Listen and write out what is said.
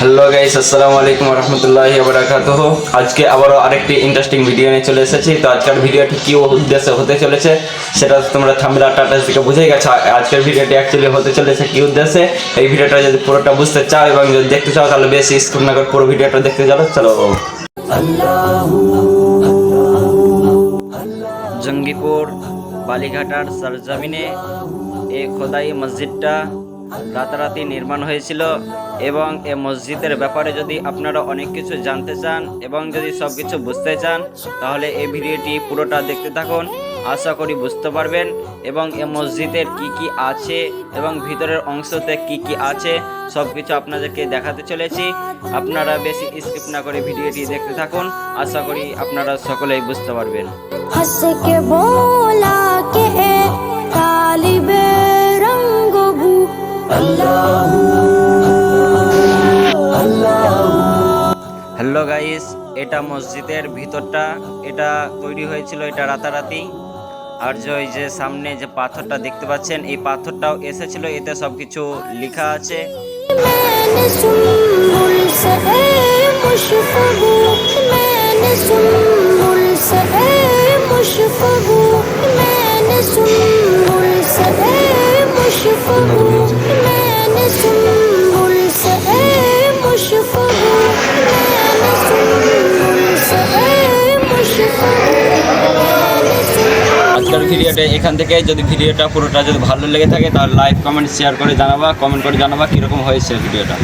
Hello guys আসসালামু আলাইকুম রহমতুল্লাহি বারাকাতুহু আজকে আবারও আরেকটি ইন্টারেস্টিং ভিডিও নিয়ে চলে এসেছি। তো আজকের ভিডিওটি কি উদ্দেশ্যে হতে চলেছে, সেটা তোমরা থামলা টাটাস থেকে বুঝেই গেছো। আজকের ভিডিওটি অ্যাকচুয়ালি হতে চলেছে কি উদ্দেশ্যে, এই ভিডিওটা যদি পুরোটা বুঝতে চাও এবং যদি দেখতে চাও, তাহলে বেশি স্কিপ না করে পুরো ভিডিওটা দেখতে চলো চলো। জঙ্গিপুর, বালিঘাটার সরজমিনে এই খোদাই মসজিদটা রাতারাতি নির্মাণ হয়েছিল এবং এ মসজিদের ব্যাপারে যদি আপনারা অনেক কিছু জানতে চান এবং যদি সব কিছু বুঝতে চান, তাহলে এই ভিডিওটি পুরোটা দেখতে থাকুন। আশা করি বুঝতে পারবেন এবং এ মসজিদের কি কি আছে এবং ভিতরের অংশতে কি কি আছে সব কিছু আপনাদেরকে দেখাতে চলেছি। আপনারা বেশি স্কিপ না করে ভিডিওটি দেখতে থাকুন। আশা করি আপনারা সকলেই বুঝতে পারবেন। হ্যালো গাইস, এটা মসজিদের ভিতরটা, এটা তৈরি হয়েছিল এটা রাতারাতি। আর যে ওই যে সামনে যে পাথরটা দেখতে পাচ্ছেন, এই পাথরটাও এসেছিল, এতে সব কিছু লেখা আছে। আজকের ভিডিওটা এখান থেকে যদি ভিডিওটা পুরোটা যদি ভালো লেগে থাকে তাহলে লাইক কমেন্ট শেয়ার করে জানাবা কমেন্ট করে জানাবা কীরকম হয়েছে ভিডিওটা।